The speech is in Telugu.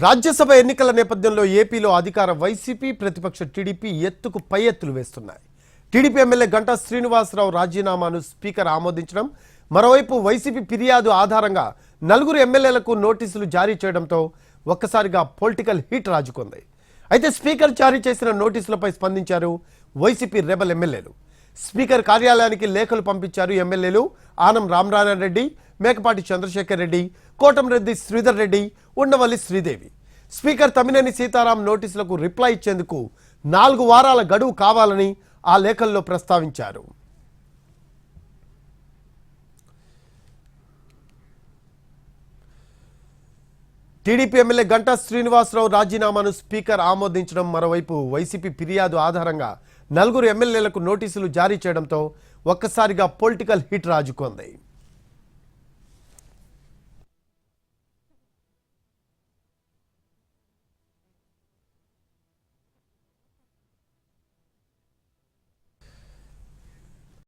రాజ్యసభ ఎన్నికల నేపథ్యంలో ఏపీలో అధికార వైసీపీ ప్రతిపక్ష టీడీపీ ఎత్తుకు పై ఎత్తులు వేస్తున్నాయి. టీడీపీ ఎమ్మెల్యే గంటా శ్రీనివాసరావు రాజీనామాను స్పీకర్ ఆమోదించడం మరోవైపు వైసీపీ ఫిర్యాదు ఆధారంగా నలుగురు ఎమ్మెల్యేలకు నోటీసులు జారీ చేయడంతో ఒక్కసారిగా పొలిటికల్ హీట్ రాజుకుంది. అయితే స్పీకర్ జారీ చేసిన నోటీసులపై స్పందించారు వైసీపీ రెబల్ ఎమ్మెల్యేలు. స్పీకర్ కార్యాలయానికి లేఖలు పంపించారు ఎమ్మెల్యేలు ఆనం రామనారాయణ రెడ్డి మేకపాటి చంద్రశేఖర్ రెడ్డి కోటంరెడ్డి శ్రీధర్ రెడ్డి ఉండవల్లి శ్రీదేవి. స్పీకర్ తమ్మినేని సీతారాం నోటీసులకు రిప్లై ఇచ్చేందుకు నాలుగు వారాల గడువు కావాలని ఆ లేఖల్లో ప్రస్తావించారు. టీడీపీ ఎమ్మెల్యే గంటా శ్రీనివాసరావు రాజీనామాను స్పీకర్ ఆమోదించడం మరోవైపు వైసీపీ ఫిర్యాదు ఆధారంగా నలుగురు ఎమ్మెల్యేలకు నోటీసులు జారీ చేయడంతో ఒక్కసారిగా పొలిటికల్ హిట్ రాజుకుంది.